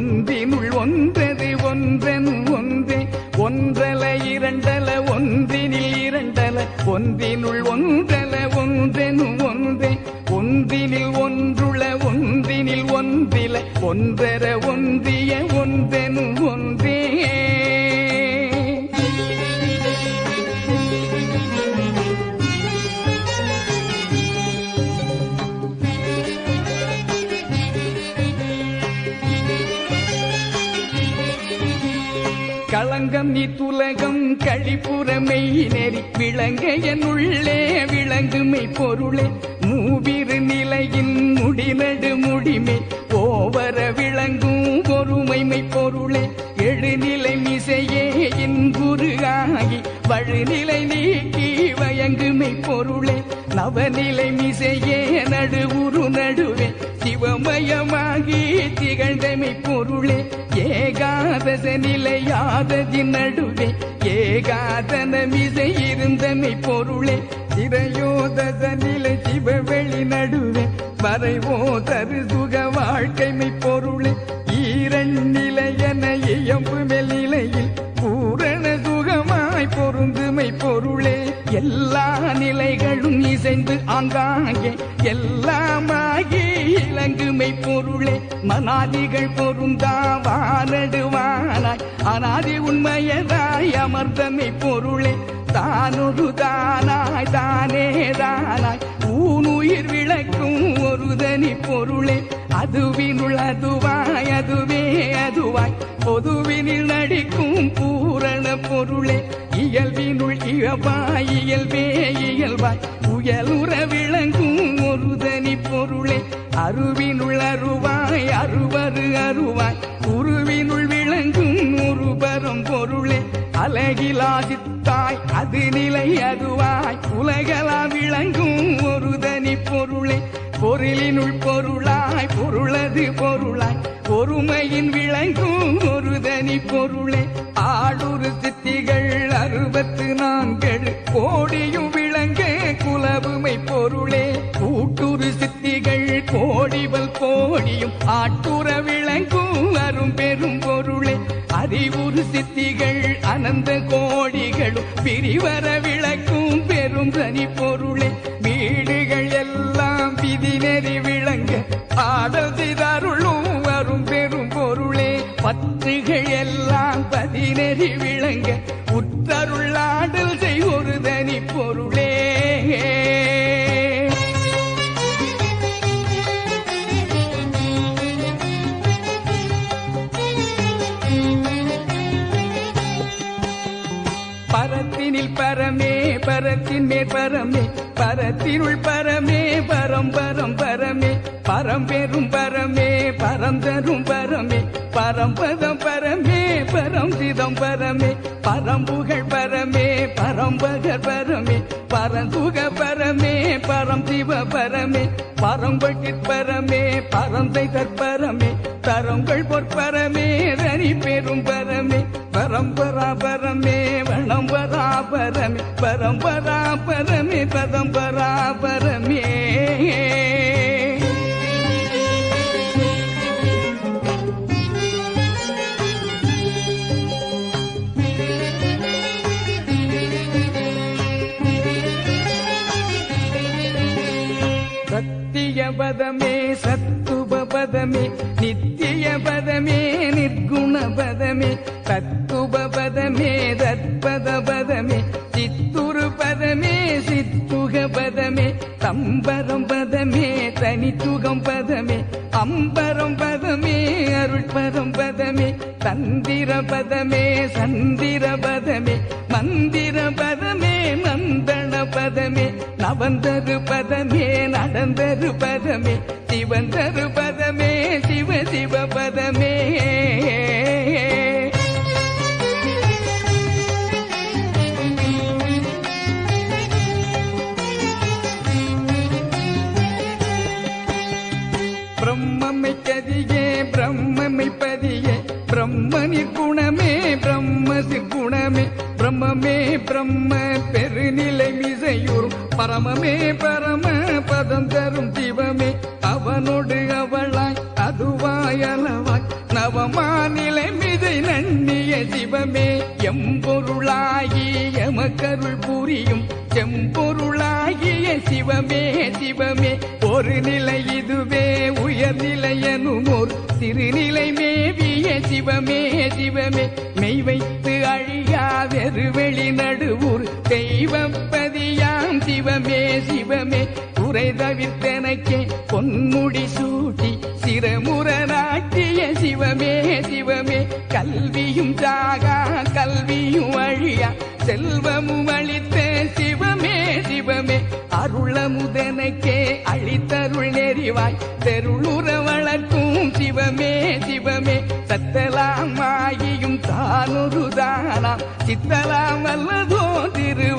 ஒன்றினுள் ஒன்றது ஒன்றன் ஒன்றே. ஒன்றல இரண்டல ஒன்றினில் இரண்டல. ஒன்றினுள் ஒன்றல ஒன்றெனு ஒன்றே. ஒன்றினில் ஒன்றுள ஒன்றினில் ஒன்றில. ஒன்றர ஒன்றிய ஒன்றெனு ஒன்றே. களங்கம் நீ துலகம் கழிப்புறமை நெறி விளங்க என் உள்ளே விளங்குமை பொருளே. மூவிரு நிலையின் முடிநடு முடிமை. ஓவர விளங்கும் பொறுமைமை பொருளே. எழுநிலை மிசையே என் குரு ஆகி வழுநிலை நீக்கி வயங்குமை பொருளே. நவநிலை மிசையே நடுவுரு நடுவே. சிவமயமாகி திகழ்ந்தமை பொருளே ஏகாதச நிலையாததின் நடுவே ஏகாதனமிசை இருந்தமை பொருளே திரையோதச நிலை சிவவெளி நடுவே வரைவோ தரு சுக வாழ்க்கைமை பொருளே ஈரநிலையன இயம்பு நிலையில் பூரண சுகமாய் பொருந்துமை பொருளே எல்லா நிலைகளும் இசைந்து ஆங்காங்கே எல்லாமாகி இளங்குமை பொருளே மனாதிகள் பொருந்தா வானடுவானாய். அனாதி உண்மையதாய் அமர்தமை பொருளே தானொரு தானாய் தானே தானாய். ஊனுயிர் விளக்கும் ஒரு தனி பொருளே அதுவினுள் அதுவாய் அதுவே அதுவாய். பொதுவினில் நடிக்கும் பூரண பொருளே இயல்பினுள் இயல்பாய் இயல்பே இயல்பாய். உயலுறவில் அருவினுள் அருவாய் அருவரு அருவாய். குருவினுள் விளங்கும் உருபரும் பொருளே. அலகிலாசித்தாய் அது நிலை அதுவாய். உலகலா விளங்கும் ஒரு தனி பொருளே. பொருளினுள் பொருளாய் பொருளது பொருளாய். பொறுமையின் விளங்கும் ஒரு தனி பொருளே. ஆளுரு சித்திகள் அறுபத்து நான்கு கோடி ஆட்டுற விளங்கும் அரும் பெரும் பொருளே. அறிவுறு சித்திகள் அனந்த கோடிகளும் பிரிவர விளக்கும் பெரும் தனி பொருளே. வீடுகள் எல்லாம் விதி நெறி விளங்க ஆடல் செய்தாருளும் வரும் பெரும் பொருளே. பத்துகள் எல்லாம் பதினெறி விளங்க உத்தருள்ளார் பரத்தின் மேற் பரமே பரத்தினுள் பரமே பரம் பரம் பரமே பரம்பெரும் பரமே பரந்தரும் பரமே பரம்பதம் பரமே பரம்பிதம் பரமே பரம்புகழ் பரமே பரம்பகர் பரமே பரந்துக பரமே பரம்பிவ பரமே பரம்பட்டிற் பரமே பரந்தை தற்பரமே தரங்கள் பொற்பரமே தனி பெரும் பரமே பரம்பரா பரமே வளம்பரா பரமே பரம்பரா பரமே பரம்பரா பரமே பதமே சத்துவ பதமே நித்திய பதமே நிர்குண பதமே தத்துவ பதமே தத்பத பதமே சித்துரு பதமே சித்துக பதமே தம்பரம் பதமே தனித்துகம் பதமே அம்பரம் பதமே அருள்பரம் பதமே தந்திர பதமே சந்திர பதமே மந்திர பதமே நந்தன பதமே நவந்தரு பதமே தரு பதமே சிவன் தரு பதமே சிவ சிவ பதமே. பிரம்மமை கதியே பிரம்மமை பதியே பிரம்மனிற் குணமே பிரம்மமே பிரம்ம பெருநிலை மிசையூரும் பரமமே பரம பதம் தரும் திவமே அவனோடு அவளாய் அதுவாயளவாய் நவமா நிலை மிதை நன்னிய சிவமே எம்பொருளாகிய மக்கருள் புரியும். செம்பொருளாகிய சிவமே சிவமே. ஒரு நிலை எனுமோர் திருநிலை மேவிய சிவமே சிவமே. மெய் வைத்து அழியா வெறுவெளி நடுவூர் தெய்வப்பதியாம் சிவமே சிவமே. குறை தவிர்த்தனக்கே பொன்முடி சூட்டி சிரமுற நாட்டிய சிவமே சிவமே. கல்வியும் சாகா கல்வியும் அழியா செல்வ சத்தலாம் ஆகியும் தானொரு